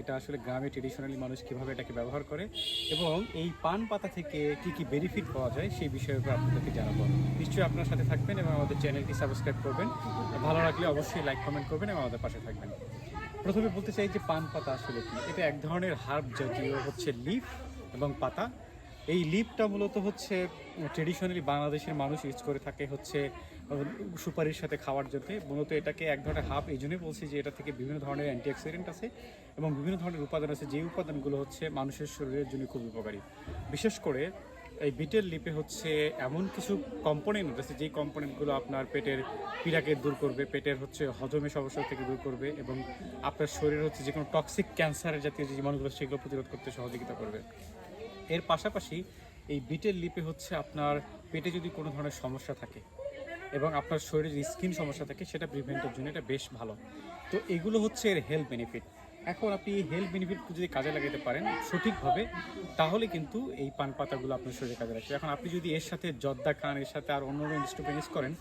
এটা আসলে গ্রামে ট্রেডিশনালি মানুষ কীভাবে এটাকে ব্যবহার করে এবং এই পান পাতা থেকে কী কী বেনিফিট পাওয়া যায় সেই বিষয়ে আপনাদেরকে জানাব। নিশ্চয়ই আপনার সাথে থাকবেন এবং আমাদের চ্যানেলটি সাবস্ক্রাইব করবেন। ভালো লাগলে অবশ্যই লাইক কমেন্ট করবেন এবং আমাদের পাশে থাকবেন। প্রথমে বলতে চাই যে পান পাতা আসলে কি? এটা এক ধরনের হার্ব জাতীয় হচ্ছে লিফ এবং পাতা। এই লিপটা মূলত হচ্ছে ট্রেডিশনালি বাংলাদেশের মানুষ ইউজ করে থাকে হচ্ছে সুপারির সাথে খাওয়ার জন্য। মূলত এটাকে এক ধরনের হাফ এই জন্যই বলছি যে এটা থেকে বিভিন্ন ধরনের অ্যান্টিঅক্সিডেন্ট আছে এবং বিভিন্ন ধরনের উপাদান আছে যে উপাদানগুলো হচ্ছে মানুষের শরীরের জন্য খুব উপকারী। বিশেষ করে এই বিটের লিপে হচ্ছে এমন কিছু কম্পোনেন্ট আছে, যেই কম্পোনেন্টগুলো আপনার পেটের পীড়াকে দূর করবে, পেটের হচ্ছে হজমে সমস্যা থেকে দূর করবে এবং আপনার শরীরে হচ্ছে যে কোনো টক্সিক ক্যান্সারের জাতীয় যে জীবাণুগুলো, সেগুলো প্রতিরোধ করতে সহযোগিতা করবে। এর পাশাপাশি এই বিটের লিপে হচ্ছে আপনার পেটে যদি কোনো ধরনের সমস্যা থাকে এবং আপনার শরীরের স্কিন সমস্যা থাকে, সেটা প্রিভেন্টের জন্য এটা বেশ ভালো। তো এগুলো হচ্ছে এর হেলথ বেনিফিট এখন আপনি এই হেলথ বেনিফিট যদি কাজে লাগাতে পারেন সঠিকভাবে, তাহলে কিন্তু এই পান পাতাগুলো আপনার শরীরে কাজে লাগবে। এখন আপনি যদি এর সাথে জর্দা খান, এর সাথে আর অন্য ইনস্টুপেনিস করেন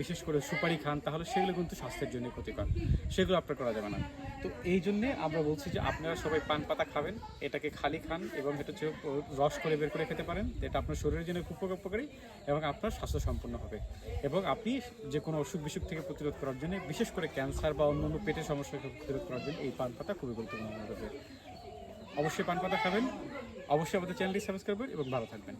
বিশেষ করে সুপারি খান, তাহলে সেগুলো কিন্তু স্বাস্থ্যের জন্য ক্ষতিকর। সেগুলো আপনার করা যাবে না। তো এই জন্যে আমরা বলছি যে আপনারা সবাই পান পাতা খাবেন, এটাকে খালি খান এবং এটা হচ্ছে রস করে বের করে খেতে পারেন এটা আপনার শরীরের জন্য খুব উপকারী এবং আপনার স্বাস্থ্য সম্পন্ন হবে। এবং আপনি যে কোনো অসুখ বিসুখ থেকে প্রতিরোধ করার জন্য, বিশেষ করে ক্যান্সার বা অন্যান্য পেটের সমস্যা থেকে প্রতিরোধ করার জন্য এই পান পাতা খুবই গুরুত্বপূর্ণ। অবশ্যই পান পাতা খাবেন। অবশ্যই আমাদের চ্যানেলটি সাবস্ক্রাইব করবেন এবং ভালো থাকবেন।